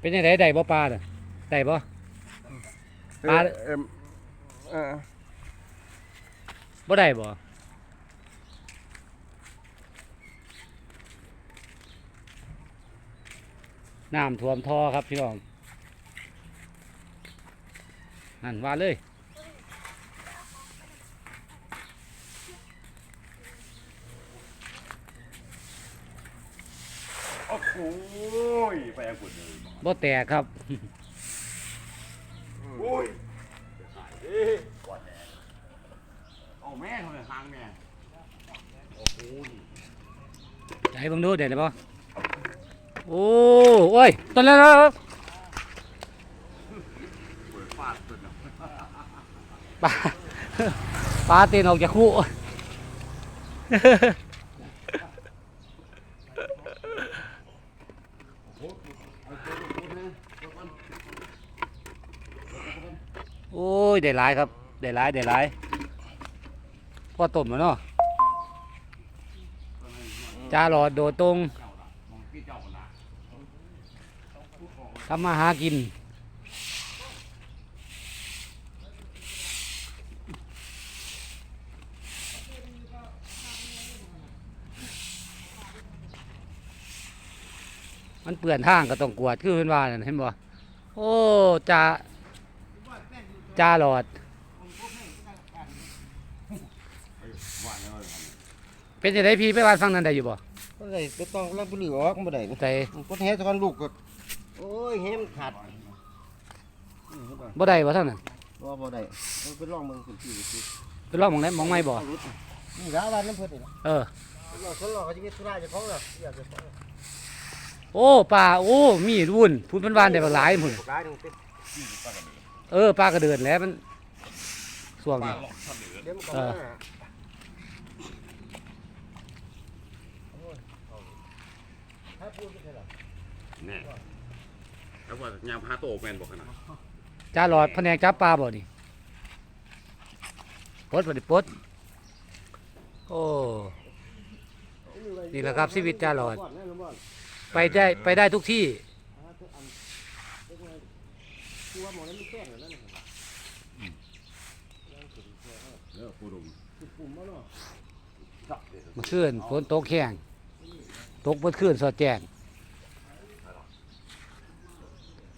เป็นยังไงได้บ่ปลาน่ะได้บ่ ปลา เอ็มเอ่อบ่ได้บ่น้ำท่วมท่อครับพี่น้องนั่นว่าเลย โอ้โหไปอังกฤษเลยบ่แตกครับ โอ้ยหายดิก่อนแน่เอาแม่ทำไมหางแม่โอ้โหให้เบิ่งดูได้บ่โอ้โอ้ยต้นแล้วครับเปิดฟาดสุดนะปลา ปลาตีนออกจากคู่ ยได้หลายครับ ได้หลายได้หลายพ่อต้มแล้วเนาะจ้าหลอดโดดตรงทำมาหากินมันเปื่อนทางก็ต้องกวดคือเพิ่นว่านเห็นบ่โอ้จ่า จ่าหลอดว่าแล้วเลยเป็นจังไดพี่ไปวานฟังนั้นได้อยู่บ่บ่ได้บ่ต้องแล้วบ่เหลือออกบ่ได้ใจกดแฮตะกันลูกก็โอ้ยแฮมันขาดอืมบ่บ่ได้บ่ทั้งนั้นบ่บ่ได้มันไปลองเบิ่งคุณพี่สิไปลองหมองไหนหมองไม่บ่นี่ร้านบ้านน้ำเพิ่นนี่นะเออลองทดลองเขาจะมีธุระเจ้าของเหรออยากจะของโอ้ปลาโอ้มีดวุ่นพูดเป็นวานได้บักหลายพุ่น ร้านนึงเป็น เออปลากระเดินแล้วมันส่วงปลานี่หลอกทำเลเดี๋ยวมันก็มาถ้าพูดไม่ใช่หรอแน่แล้วว่ายามพาโตแมนบอกกันนะจ้าหลอดแผนกจับปลาบ่นี่ปลดบ่ได้ปลดโอ้ นี่แหละครับชีวิตจ่าหลอด ไปได้ไปได้ทุกที่ คือว่าหมอนั้นมีแป้งเหรอนั่นน่ะเออปูดุมปุ่มบ่เนาะเมื่อคืนฝนตกแห้งตกเมื่อคืนสอดแจ้ง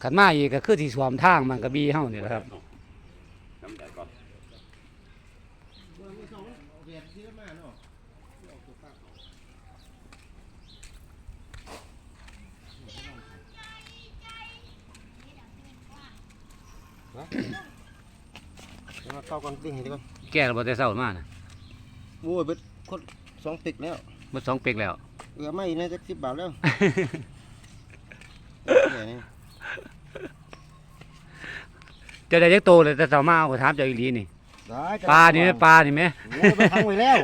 ขันมาอีกก็คือที่สวมทางมันกระบีเฮานี่แหละครับ น้ำใหญ่ก่อน มันมีสองเบียดที่มาเนาะ มาเข้ากันปิ้งให้ดีก่อนแก่ระบ่แต่เช้ามานะโอ้ยเบิดคนสองติกแล้วเมื่อสองเป็กแล้ว เหลือไม่ในจักสิบบาทแล้วแค่นี้เจะได้จักโตเลยแต่เช้ามาเอาก็ถามเจ้าอีหลีนี่ ได้จ้ะปลานี่ไหมปลานี่ไหม โอ้ยไปทางไว้แล้ว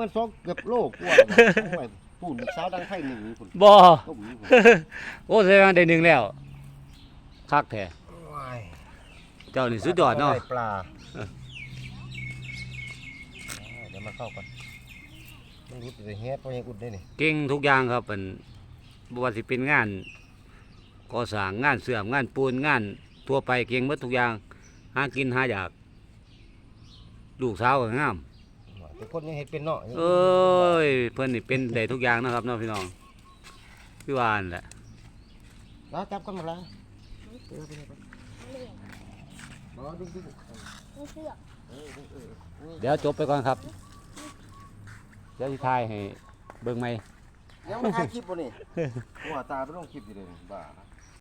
มันสองเกือบโลกกว่าแล้วโอ้ยปุ่นสาวดังไฟหนึ่งปุ่นบ่ ต้มนี่พุ่นโอ้แสดงว่าได้หนึ่งแล้วคักแท้ว้าย เจ้านี่สุดยอดเนาะได้ปลาเดี๋ยวมาเข้าก่อนมันรุดเลยแฮะเพราะยังอุดได้นี่เก่งทุกอย่างครับเป็นบ่ว่าสิเป็นงานก่อสร้างงานเสื่อมงานปูนงาน ทั่วไปเก่งหมดทุกอย่างหากินหาอยากลูกสาวก็งามแต่คนยังเห็ดเป็นเนาะเอ้ยเพิ่นนี่เป็นได้ทุกอย่างนะครับเน้องพี่น้องพี่วานั่นแหละแล้วจับกันมาแล้วเออ ไปเลยไปบอดึงดึงไม่เชื่อเออดึงเออเออเดี๋ยวจบไปก่อนครับ เดี๋ยวสิทายให้เบิ่งไหม ยังไม่ถ่ายคลิปบ่นี่ หัวตาไปลงคลิปอยู่เลยบ้า